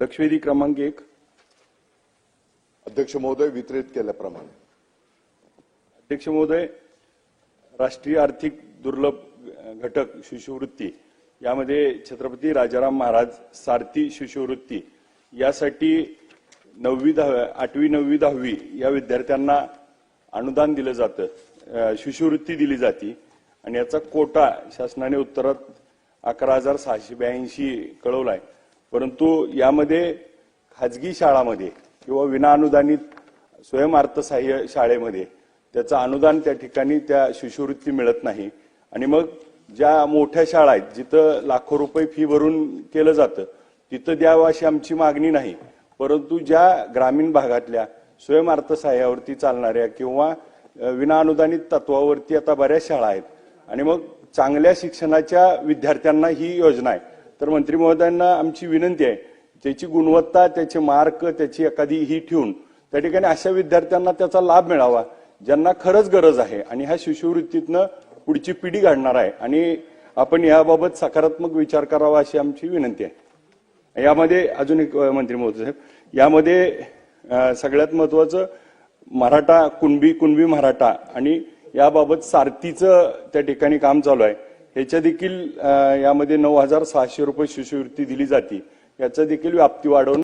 लक्षवेधी क्रमांक एक. अध्यक्ष महोदय वितरित केल्याप्रमाणे. अध्यक्ष महोदय राष्ट्रीय आर्थिक दुर्लभ घटक शिष्यवृत्ती यामध्ये छत्रपती राजाराम महाराज सारथी शिष्यवृत्ती यासाठी नववी दहावी आठवी नववी दहावी या विद्यार्थ्यांना अनुदान दिलं जातं शिष्यवृत्ती दिली जाते आणि याचा कोटा शासनाने उत्तरात अकरा हजार सहाशे ब्याऐंशी कळवलाय. परंतु यामध्ये खाजगी शाळामध्ये किंवा विनाअनुदानित स्वयंअर्थसहाय्य शाळेमध्ये त्याचं अनुदान त्या ठिकाणी त्या शिष्यवृत्ती मिळत नाही. आणि मग ज्या मोठ्या शाळा आहेत जिथं लाखो रुपये फी भरून केलं जातं तिथं द्यावं अशी आमची मागणी नाही. परंतु ज्या ग्रामीण भागातल्या स्वयंअर्थसहाय्यावरती चालणाऱ्या किंवा विनाअनुदानित तत्वावरती आता बऱ्याच शाळा आहेत. आणि मग चांगल्या शिक्षणाच्या विद्यार्थ्यांना ही योजना आहे. तर मंत्री महोदयांना आमची विनंती आहे त्याची गुणवत्ता त्याचे मार्क त्याची एखादी ही ठेवून त्या ठिकाणी अशा विद्यार्थ्यांना त्याचा लाभ मिळावा ज्यांना खरंच गरज आहे आणि ह्या शिष्यवृत्तीतनं पुढची पिढी घडणार आहे. आणि आपण याबाबत सकारात्मक विचार करावा अशी आमची विनंती आहे. यामध्ये अजून एक मंत्री महोदय साहेब यामध्ये सगळ्यात महत्वाचं मराठा कुणबी कुणबी मराठा आणि याबाबत सारथीचं त्या ठिकाणी काम चालू आहे. ह्याच्या देखील यामध्ये नऊ हजार सहाशे रुपये शिष्यवृत्ती दिली जाते. याचा देखील व्याप्ती वाढवून